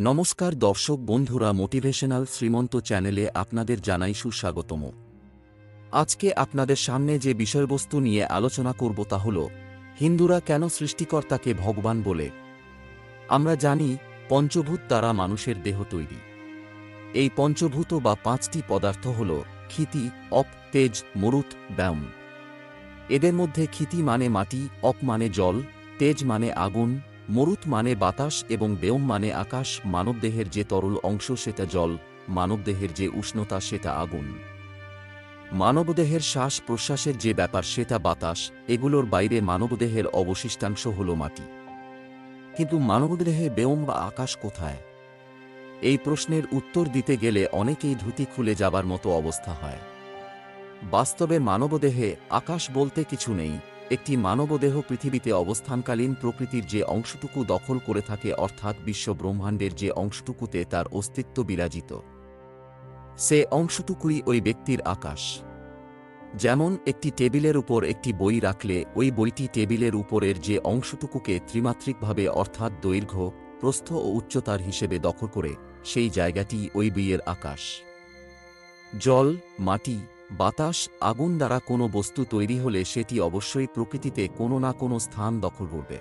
নমস্কার দর্শক বন্ধুরা মোটিভেশনাল শ্রীমন্ত চ্যানেলে আপনাদের জানাই সুস্বাগতম। আজকে আপনাদের সামনে যে বিষয়বস্তু নিয়ে আলোচনা করব তা হল, হিন্দুরা কেন সৃষ্টিকর্তাকে ভগবান বলে? আমরা জানি, পঞ্চভূত দ্বারা মানুষের দেহ তৈরি। এই পঞ্চভূত বা পাঁচটি পদার্থ হল ক্ষিতি, অপ, তেজ, মরুত, ব্যায়াম। এদের মধ্যে ক্ষিতি মানে মাটি, অপ মানে জল, তেজ মানে আগুন মরুত মানে বাতাস এবং বেয়ম মানে আকাশ, মানবদেহের যে তরল অংশ সেটা জল, মানবদেহের যে উষ্ণতা সেটা আগুন। মানবদেহের শ্বাস প্রশ্বাসের যে ব্যাপার সেটা বাতাস, এগুলোর বাইরে মানবদেহের অবশিষ্টাংশ হল মাটি। কিন্তু মানবদেহে বেয়ম বা আকাশ কোথায়? এই প্রশ্নের উত্তর দিতে গেলে অনেকেই ধুতি খুলে যাবার মতো অবস্থা হয়। বাস্তবে মানবদেহে আকাশ বলতে কিছু নেই একটি মানবদেহ পৃথিবীতে অবস্থানকালীন প্রকৃতির যে অংশটুকু দখল করে থাকে অর্থাৎ বিশ্ব ব্রহ্মাণ্ডের যে অংশটুকুতে তার অস্তিত্ব বিরাজিত। সে অংশটুকুই ওই ব্যক্তির আকাশ। যেমন একটি টেবিলের উপর একটি বই রাখলে ওই বইটি টেবিলের উপরের যে অংশটুকুকে ত্রিমাত্রিকভাবে অর্থাৎ দৈর্ঘ্য, প্রস্থ ও উচ্চতার হিসেবে দখল করে, সেই জায়গাটি ওই বইয়ের আকাশ। জল, মাটি বাতাস আগুন দ্বারা কোনো বস্তু তৈরি হলে সেটি অবশ্যই প্রকৃতিতে কোনো না কোনো স্থান দখল করবে।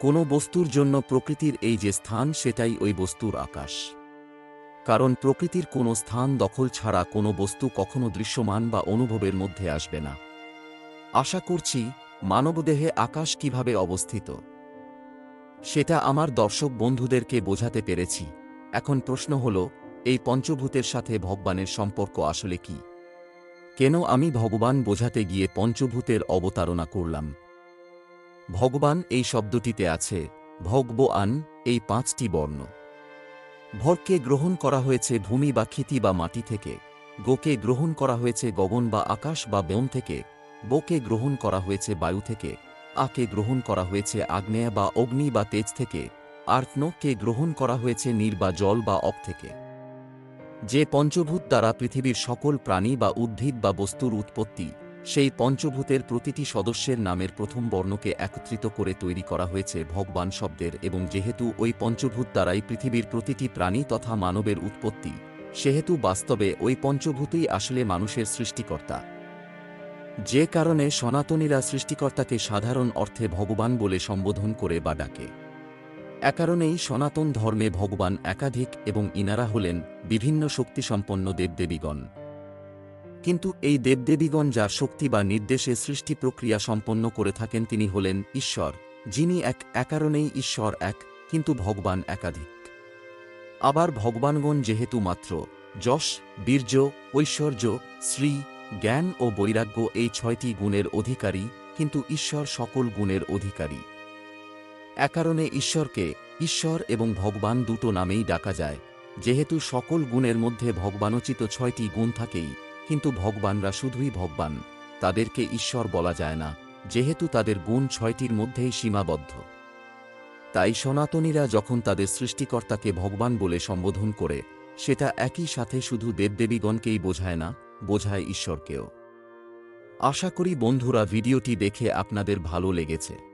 কোনো বস্তুর জন্য প্রকৃতির এই যে স্থান, সেটাই ওই বস্তুর আকাশ। কারণ প্রকৃতির কোনো স্থান দখল ছাড়া কোনো বস্তু কখনো দৃশ্যমান বা অনুভবের মধ্যে আসবে না। আশা করছি মানবদেহে আকাশ কীভাবে অবস্থিত, সেটা আমার দর্শক বন্ধুদেরকে বোঝাতে পেরেছি। এখন প্রশ্ন হল, এই পঞ্চভূতের সাথে ভগবানের সম্পর্ক আসলে কি? কেন আমি ভগবান বোঝাতে গিয়ে পঞ্চভূতের অবতারণা করলাম? ভগবান এই শব্দটিতে আছে ভগব আন এই পাঁচটি বর্ণ। ভরকে গ্রহণ করা হয়েছে ভূমি বা ক্ষিতি বা মাটি থেকে, গোকে গ্রহণ করা হয়েছে গগন বা আকাশ বা ব্যোম থেকে, বোকে গ্রহণ করা হয়েছে বায়ু থেকে, আকে গ্রহণ করা হয়েছে আগ্নেয় বা অগ্নি বা তেজ থেকে আর্থনকে গ্রহণ করা হয়েছে নীর বা জল বা অপ থেকে। যে পঞ্চভূত দ্বারা পৃথিবীর সকল প্রাণী বা উদ্ভিদ বা বস্তুর উৎপত্তি, সেই পঞ্চভূতের প্রতিটি সদস্যের নামের প্রথম বর্ণকে একত্রিত করে তৈরি করা হয়েছে ভগবান শব্দের এবং যেহেতু ওই পঞ্চভূত দ্বারাই পৃথিবীর প্রতিটি প্রাণী তথা মানবের উৎপত্তি, সেহেতু বাস্তবে ওই পঞ্চভূতই আসলে মানুষের সৃষ্টিকর্তা। যে কারণে সনাতনীরা সৃষ্টিকর্তাকে সাধারণ অর্থে ভগবান বলে সম্বোধন করে বা ডাকে। কারণেই সনাতন ধর্মে ভগবান একাধিক এবং ইনারা হলেন বিভিন্ন শক্তিসম্পন্ন দেবদেবীগণ। কিন্তু এই দেবদেবীগণ যার শক্তি বা নির্দেশে সৃষ্টি প্রক্রিয়া সম্পন্ন করে থাকেন তিনি হলেন ঈশ্বর, যিনি এক একারণেই ঈশ্বর এক, কিন্তু ভগবান একাধিক। আবার ভগবানগণ যেহেতু মাত্র, যশ, বীর্য, ঐশ্বর্য, শ্রী, জ্ঞান ও বৈরাগ্য এই ছয়টি গুণের অধিকারী, কিন্তু ঈশ্বর সকল গুণের অধিকারী। কারণে ঈশ্বরকে, ঈশ্বর এবং ভগবান দুটো নামেই ডাকা যায়। যেহেতু সকল গুণের মধ্যে ভগবানোচিত ছয়টি গুণ থাকেই, কিন্তু ভগবানরা শুধুই ভগবান। তাদেরকে ঈশ্বর বলা যায় না, যেহেতু তাদের গুণ ছয়টির মধ্যেই সীমাবদ্ধ। তাই সনাতনীরা যখন তাদের সৃষ্টিকর্তাকে ভগবান বলে সম্বোধন করে, সেটা একই সাথে শুধু দেবদেবীগণকেই বোঝায় না, বোঝায় ঈশ্বরকেও। আশা করি বন্ধুরা ভিডিওটি দেখে আপনাদের ভালো লেগেছে।